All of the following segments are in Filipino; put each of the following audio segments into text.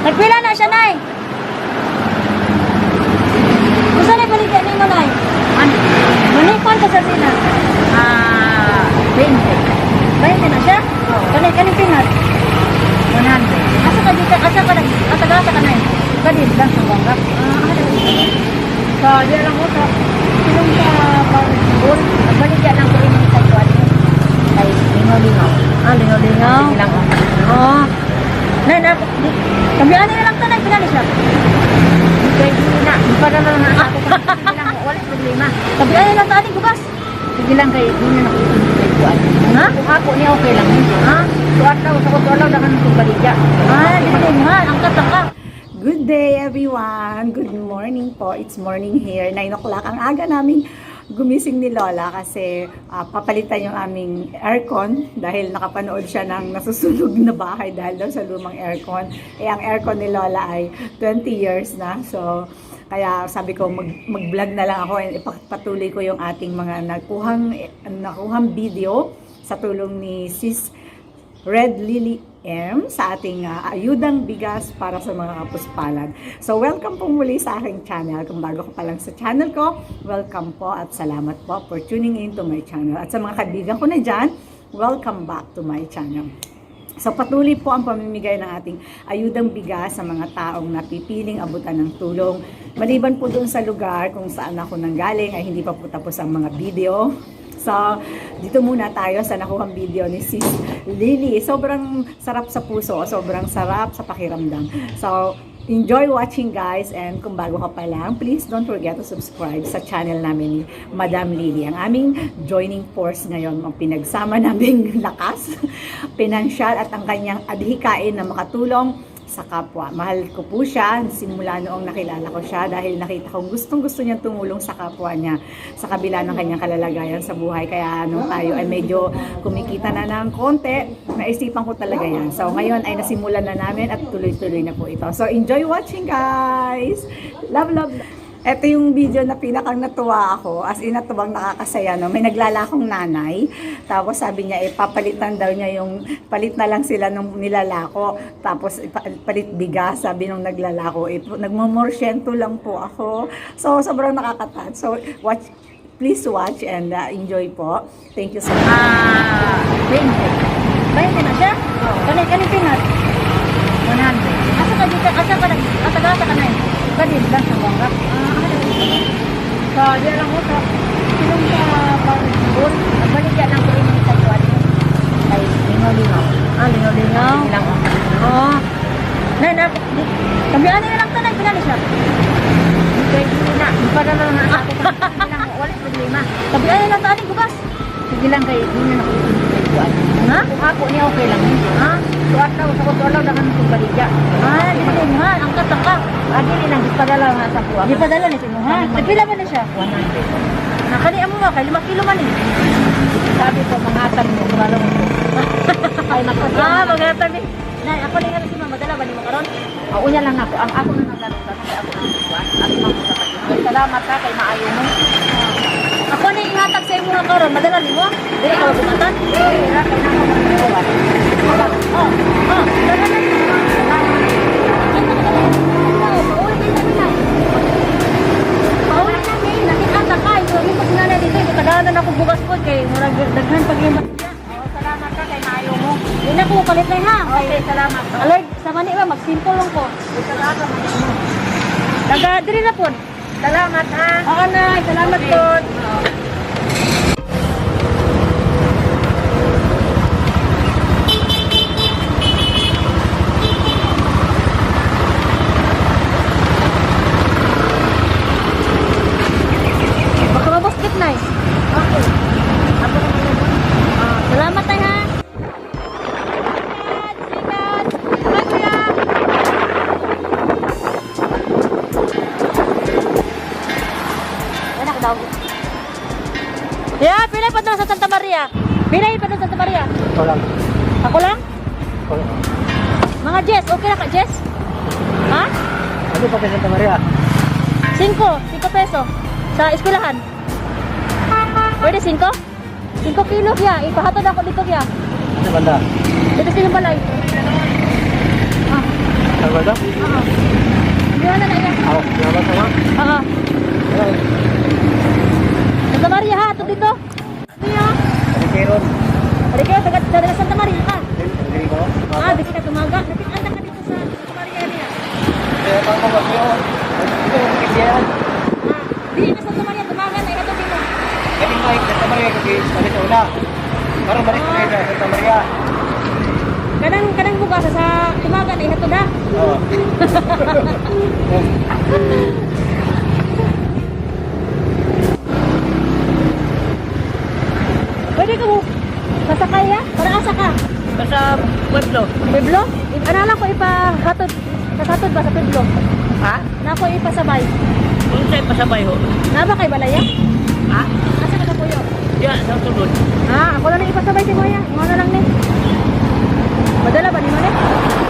Nagpila na siya, Nay. Gusto na baligyan ni mo, Nay? Ano? Manikon ka sa sina. Ah, 20. 20 na siya? Oo. Kanay, kanay pinat. 100. Asa ka dito? Asa ka nag... Asa ka asa ka, Nay? Kadit lang sa bangka. Ah, ano? So, di lang ko sa sinong sa Bangkul. Baligyan lang ko rin yung sa Juan. Kay Lingaw-Lingaw. Ah, lingaw-lingaw. Sige lang ako. Oo. Nay, na... di- Kambihan na lang to, Nay. Pila na siya. Pwede na. Di pa naman na ako. Sige lang, wala problema. Kambihan na lang to, ating kubas. Sige lang kay hindi na ako kay Juan. Ha? Kung ako niya okay lang. Ha? Suat daw dakan ko baligya. Ah, dito. Angkat ang ka. Good day everyone! Good morning po. It's morning here. 9 o'clock. Ang aga namin gumising ni Lola kasi ah, papalitan yung aming aircon dahil nakapanood siya ng nasusunog na bahay dahil daw sa lumang aircon. Eh, ang aircon ni Lola ay 20 years na. So, kaya sabi ko mag, mag-vlog na lang ako and ipapatuloy ko yung ating mga nakuhang, nakuhang video sa tulong ni Sis Red Lily M sa ating ah, ayudang bigas para sa mga kapuspalad. So, welcome po muli sa aking channel. Kung bago ko pa lang sa channel ko, welcome po at salamat po for tuning in to my channel. At sa mga kaibigan ko na dyan, welcome back to my channel. So patuloy po ang pamimigay ng ating ayudang bigas sa mga taong napipiling abutan ng tulong. Maliban po doon sa lugar kung saan ako nanggaling ay hindi pa po tapos ang mga video. So, dito muna tayo sa nakuhang video ni Sis Lily. Sobrang sarap sa puso, sobrang sarap sa pakiramdam. So, enjoy watching guys and kung bago ka pa lang, please don't forget to subscribe sa channel namin ni Madam Lily. Ang aming joining force ngayon, ang pinagsama naming lakas, pinansyal at ang kanyang adhikain na makatulong sa kapwa. Mahal ko po siya simula noong nakilala ko siya dahil nakita kong gustong gusto niyang tumulong sa kapwa niya sa kabila ng kanyang kalalagayan sa buhay. Kaya nung tayo ay medyo kumikita na ng konti, naisipan ko talaga yan. So ngayon ay nasimulan na namin at tuloy-tuloy na po ito. So enjoy watching guys! Love, love. Ito yung video na pinakang natuwa ako. As in, natuwang nakakasaya. No? May naglalakong nanay. Tapos sabi niya, eh, papalitan daw niya yung, palit na lang sila nung nilalako. Tapos palit bigas, sabi nung naglalako. Eh, nagmumorsyento lang po ako. So, sobrang nakakatat. So, watch, please watch and uh, enjoy po. Thank you so much. Ah, 20. 20 na siya? Oo. Kanay, kanay pinat. 100. Asa ka dito? Asa ka nag... Asa ka asa ka, Nay? Kadit lang sa bangka. Ah, ano? Di lang ko sa sinong sa Bangkul. Baligyan lang ko yung sa Juan. Kay Lingaw-Lingaw. Ah, lingaw-lingaw. Lang ako. Oo. Nay, na... di- Kambihan na lang. Pila na siya. Pwede na. Di pa naman na ako. Lang, wala problema. Kambihan na lang to, ating kubas. Sige lang kay hindi na ako Juan. Ha? Kung ako niya okay lang. Ha? Suat daw sa daw dakan ko baligya. Ah, dito mo ha. Ang ka. Adi ni lang padala nga sa kuha. Di pa dala ni mo ha. Nagpila ba na siya? 100. Nakani mo nga kay 5 kilo man eh. Sabi ko mga atan mo kumalo mo. Ay nako. Ah, magatan ni. Nay, ako ni nga si mama dala ba ni mo karon? Ako niya lang ako. Ang ako na naglalong kasi ako ang kuha. Ako ang sa Salamat ka kay maayo mo. Ako ni ihatag sa imo karon, madala ni mo? Daga diri na pod. Salamat ha. Oo na, salamat Okay. Maria. Pilay pa doon sa Santa Maria. Ito lang. Ako lang? Mga Jess, okay na ka Jess? Ha? Ano pa Santa Maria? 5, 5 peso. Sa eskwelahan. Pwede 5? 5 kilo kya. Ipahatod ako dito kya. Ano banda? Dito sa yung balay. Ah, Saan ba ito? Oo. Hindi na na yan. Ako, salamat sama. Oo. Ayan. Santa Maria ha, ito dito. Niyo. Kalikiron. Hari kayo, taga, taga Santa Maria ka. Hindi ko. Ah, di kita tumaga. Nakikita ka dito sa Santa Maria area. Kaya pang mga siyo. Ito, kisiyan. Ah, di na Santa Maria tumaga na ito dito. Kami nga, Santa Maria, kasi balik sa una. Parang balik sa Maria, Santa Maria. Kanang kanang bukas sa tumaga na ito da. Oo. Pwede ka mo sasakay ya? Para asa ka? Sa Pueblo. Piblo? Ano lang ko ipahatod? Kasatod ba sa Piblo? Ha? Na ko ipasabay. Kung sa'yo pasabay ho. Na ba kay Balaya? Ha? Asa ka na puyo? Yan, sa sulod. Ah, ako na lang ipasabay si Kuya. Mo na lang ni. Madala ba ni mo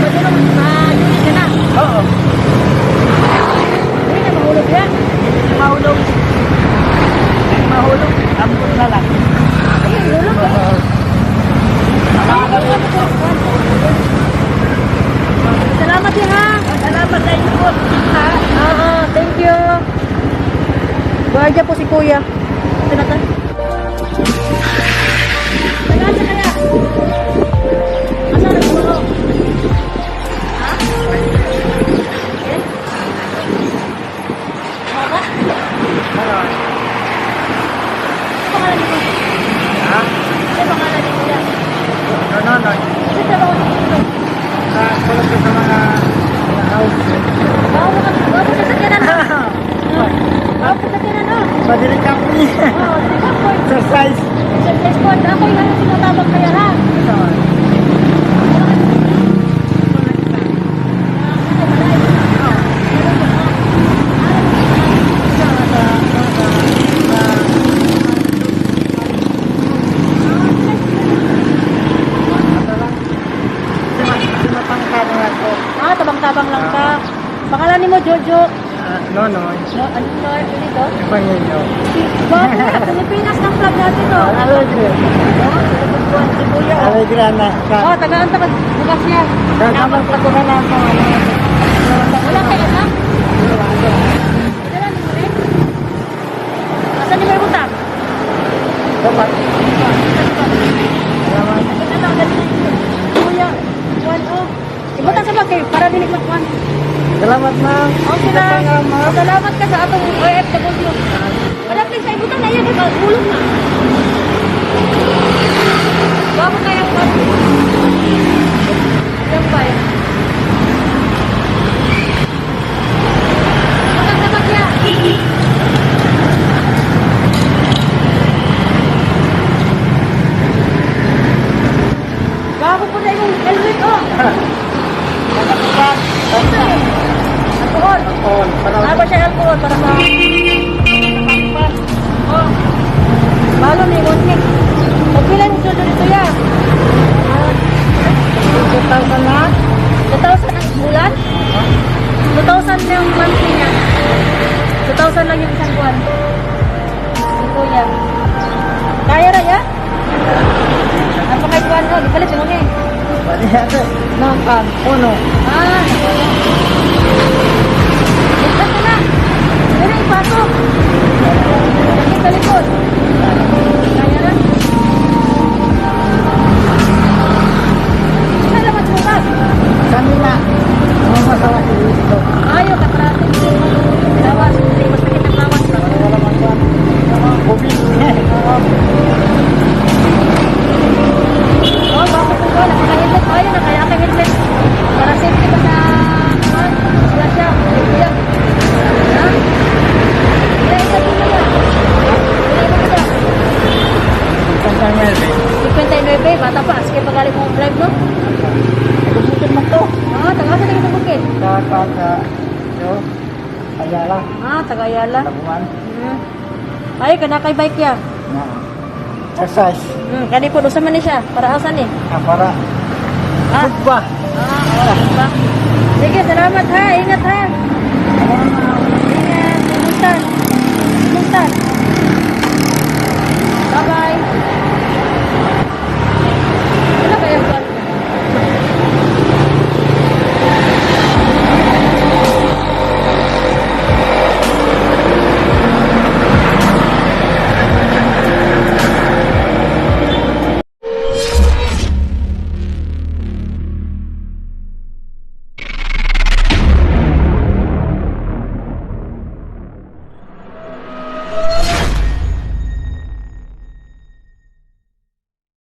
Ito? Magmadulong ma-duty ka na. Oo. Jojo. Ah, no, no. No, ano no, dito? Yun. Bago na, Pilipinas ng club natin, no? Alegre. Oh, si Kuya. oh. Alegre na. Oh, tagaan ta bukas niya. Kakamang patuhan na ako. Wala kayo na? Wala ni mo rin? Asan ni mo utang? Dapat. Salamat. Ano, ganito. Kuya, one oh. Ibutang sa bagay, para dinig magkuhan. Salamat, ma'am. Okay na. Salamat ka sa atong OFW. Wala please, sa ibutang na yan, eh, ulong na. Bago kayo pa. Yan ba eh? Ibutang sa bagya. Bago po na yung helmet, oh. Alcohol. Oh, parang Ano ba siya alcohol para sa... Oh. Balo ni Monte. Pagpila yung sundo dito yan. Ah, 2,000 na. 2,000 ang bulan? 2,000 yung monthly niya. 2,000 lang yung isang buwan. Si Kuya. Kaya na niya? Ang mga buwan mo, di palit mo eh. Pwede natin. Nangkan. Uno. Ah, Ligtas na na. Pero ipasok. Lagi sa likod. Ay, kana kay bike ya. Na. Exercise. Hmm, kani po usa man ni siya para asa ni? Ah, para. Ah, ba. Ah, oh, ba. Sige, salamat ha. Ingat ha. Ingat. Limutan. Limutan. Bye-bye. Wala ba yung